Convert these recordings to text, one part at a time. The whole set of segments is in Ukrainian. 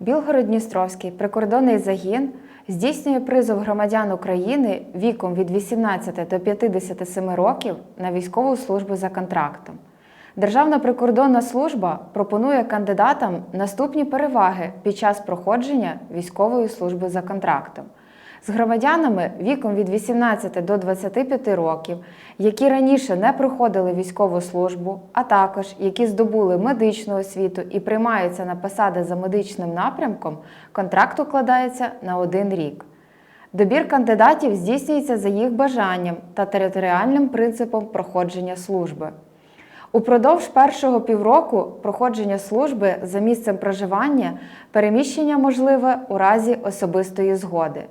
Білгород-Дністровський прикордонний загін здійснює призов громадян України віком від 18 до 57 років на військову службу за контрактом. Державна прикордонна служба пропонує кандидатам наступні переваги під час проходження військової служби за контрактом. З громадянами віком від 18 до 25 років, які раніше не проходили військову службу, а також які здобули медичну освіту і приймаються на посади за медичним напрямком, контракт укладається на один рік. Добір кандидатів здійснюється за їх бажанням та територіальним принципом проходження служби. Упродовж першого півроку проходження служби за місцем проживання переміщення можливе у разі особистої згоди,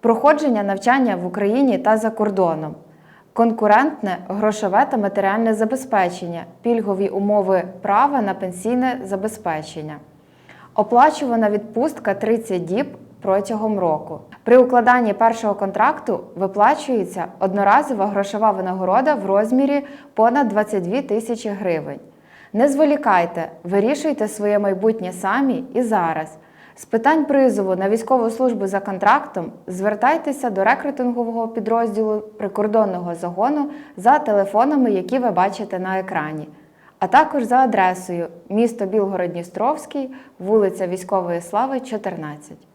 проходження навчання в Україні та за кордоном, конкурентне грошове та матеріальне забезпечення, пільгові умови права на пенсійне забезпечення. Оплачувана відпустка 30 діб протягом року. При укладанні першого контракту виплачується одноразова грошова винагорода в розмірі понад 22 тисячі гривень. Не зволікайте, вирішуйте своє майбутнє самі і зараз. З питань призову на військову службу за контрактом звертайтеся до рекрутингового підрозділу прикордонного загону за телефонами, які ви бачите на екрані, а також за адресою місто Білгород-Дністровський, вулиця Військової Слави, 14.